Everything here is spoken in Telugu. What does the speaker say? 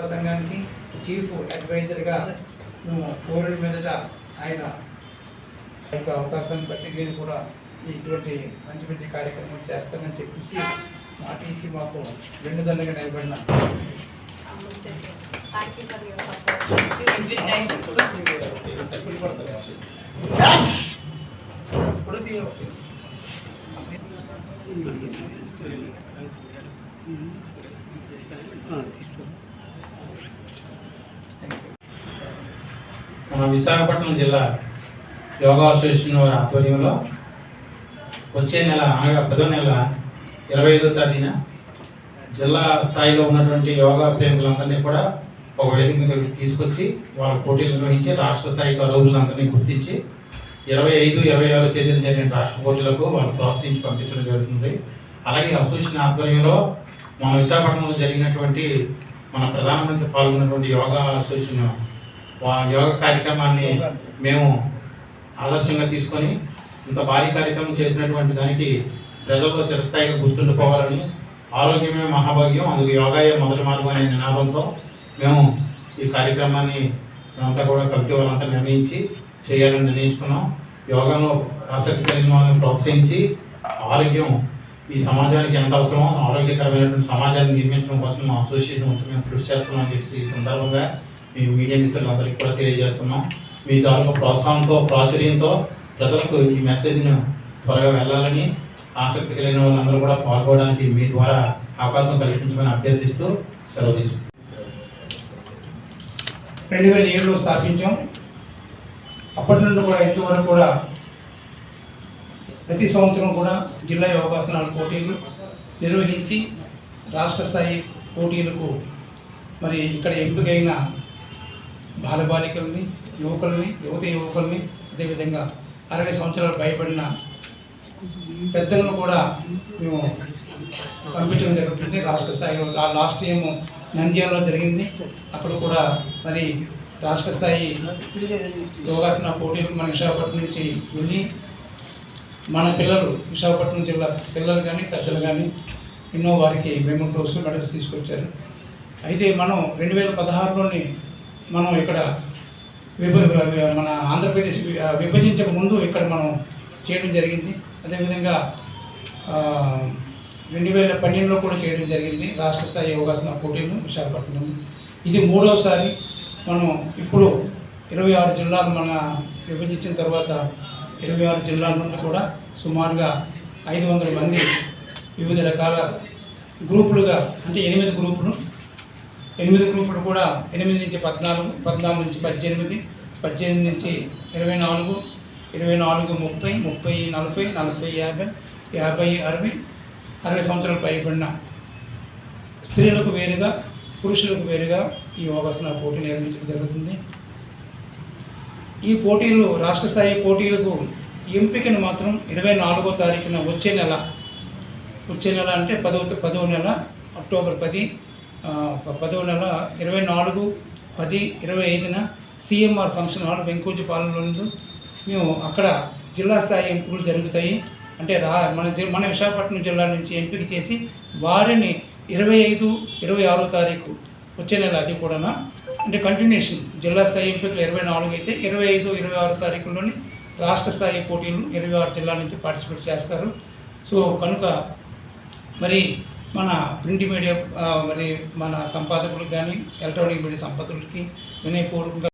యోగా సంఘానికి చీఫ్ అడ్వైజర్గా మేము కోరిన మీదట ఆయన ఆ యొక్క అవకాశాన్ని బట్టి నేను కూడా ఇటువంటి మంచి మంచి కార్యక్రమాలు చేస్తానని చెప్పేసి మాట ఇచ్చి మాకు వెన్నుదన్నుగా నిలబడిన నమస్తే మన విశాఖపట్నం జిల్లా యోగా అసోసియేషన్ వారి ఆధ్వర్యంలో వచ్చే నెల అనగా పదో నెల ఇరవై ఐదో తేదీన జిల్లా స్థాయిలో ఉన్నటువంటి యోగా ప్రేమికులందరినీ కూడా ఒక వేదిక మీద తీసుకొచ్చి వాళ్ళ పోటీలు నిర్వహించి రాష్ట్ర స్థాయికి అర్హులందరినీ గుర్తించి ఇరవై ఐదు ఇరవై ఆరు తేదీన జరిగిన రాష్ట్ర పోటీలకు వాళ్ళు ప్రోత్సహించి పంపించడం జరుగుతుంది. అలాగే అసోసియేషన్ ఆధ్వర్యంలో మన విశాఖపట్నంలో జరిగినటువంటి మన ప్రధానమంత్రి పాల్గొన్నటువంటి యోగా అసోసియేషన్ యోగ కార్యక్రమాన్ని మేము ఆదర్శంగా తీసుకొని ఇంత భారీ కార్యక్రమం చేసినటువంటి దానికి ప్రజల్లో చిరస్థాయిగా గుర్తుండిపోవాలని ఆరోగ్యమే మహాభాగ్యం అందుకు యోగాయే మొదటి మార్గం అనే నినాదంతో మేము ఈ కార్యక్రమాన్ని మేమంతా కూడా కమిటీ వాళ్ళంతా నిర్ణయించి చేయాలని నిర్ణయించుకున్నాం. యోగంలో ఆసక్తి కలిగిన వాళ్ళని ప్రోత్సహించి ఆరోగ్యం ఈ సమాజానికి ఎంత అవసరమో ఆరోగ్యకరమైనటువంటి సమాజాన్ని నిర్మించడం కోసం మా అసోసియేషన్ మొత్తం మేము కృషి చేస్తున్నామని చెప్పి ఈ సందర్భంగా మీ మీడియా మిత్రులందరికీ కూడా తెలియజేస్తున్నాం. మీ తాలూకా ప్రోత్సాహంతో ప్రాచుర్యంతో ప్రజలకు ఈ మెసేజ్ను త్వరగా వెళ్ళాలని ఆసక్తి కలిగిన వాళ్ళందరూ కూడా పాల్గొనడానికి మీ ద్వారా అవకాశం కల్పించమని అభ్యర్థిస్తూ సెలవు తీసుకుంటాం రెండు వేల ఏడులో స్థాపించాం. అప్పటి నుండి కూడా ఇంతవరకు కూడా ప్రతి సంవత్సరం కూడా జిల్లా యోగాసనాల పోటీలు నిర్వహించి రాష్ట్ర స్థాయి పోటీలకు మరి ఇక్కడ ఎంపికైన బాలబాలికల్ని యువకుల్ని యువత యువకుల్ని అదేవిధంగా అరవై సంవత్సరాలు భయపడిన పెద్దలను కూడా మేము పంపించడం జరుగుతుంది. రాష్ట్ర స్థాయిలో లాస్ట్ టైం నంద్యాలలో జరిగింది. అక్కడ కూడా మరి రాష్ట్ర స్థాయి యోగాసన పోటీలు మన విశాఖపట్నం నుంచి వెళ్ళి మన పిల్లలు విశాఖపట్నం జిల్లా పిల్లలు కానీ పెద్దలు కానీ ఎన్నో వారికి మెమోటోస్ మెడల్స్ తీసుకొచ్చారు. అయితే మనం రెండు వేల పదహారులోని మనం ఇక్కడ విభ మన ఆంధ్రప్రదేశ్ విభజించక ముందు ఇక్కడ మనం చేయడం జరిగింది. అదేవిధంగా రెండు వేల పన్నెండులో కూడా చేయడం జరిగింది. రాష్ట్ర స్థాయి యోగాసన పోటీలు విశాఖపట్నం ఇది మూడవసారి మనం ఇప్పుడు ఇరవై ఆరు జిల్లాలు మన విభజించిన తర్వాత ఇరవై ఆరు జిల్లాల నుండి కూడా సుమారుగా ఐదు వందల మంది వివిధ రకాల గ్రూపులుగా అంటే ఎనిమిది గ్రూపులు ఎనిమిది గ్రూపులు కూడా ఎనిమిది నుంచి పద్నాలుగు పద్నాలుగు నుంచి పద్దెనిమిది పద్దెనిమిది నుంచి ఇరవై నాలుగు ఇరవై నాలుగు ముప్పై ముప్పై నలభై నలభై యాభై యాభై అరవై అరవై సంవత్సరాలు పైబడిన స్త్రీలకు వేరుగా పురుషులకు వేరుగా ఈ యోగాసన పోటీ నిర్వహించడం జరుగుతుంది. ఈ పోటీలు రాష్ట్ర స్థాయి పోటీలకు ఎంపికను మాత్రం ఇరవై నాలుగో తారీఖున వచ్చే నెల వచ్చే నెల అంటే పదో పదవ నెల అక్టోబర్ పది పదవ నెల ఇరవై నాలుగు పది ఇరవై ఐదున సిఎంఆర్ ఫంక్షన్ హాల్ వెంకూచి పాలనలో మేము అక్కడ జిల్లా స్థాయి ఎంపికలు జరుగుతాయి. అంటే రా మన మన విశాఖపట్నం జిల్లా నుంచి ఎంపిక చేసి వారిని ఇరవై ఐదు ఇరవై ఆరో తారీఖు వచ్చే నెల అది కూడా అంటే కంటిన్యూషన్ జిల్లా స్థాయి ఎంపికలు ఇరవై నాలుగు అయితే ఇరవై ఐదు ఇరవై ఆరు తారీఖుల్లోని రాష్ట్ర స్థాయి పోటీలు ఇరవై ఆరు జిల్లా నుంచి పార్టిసిపేట్ చేస్తారు. సో కనుక మరి మన ప్రింట్ మీడియా మరి మన సంపాదకులకు కానీ ఎలక్ట్రానిక్ మీడియా సంపాదకులకి వినయపూర్వకంగా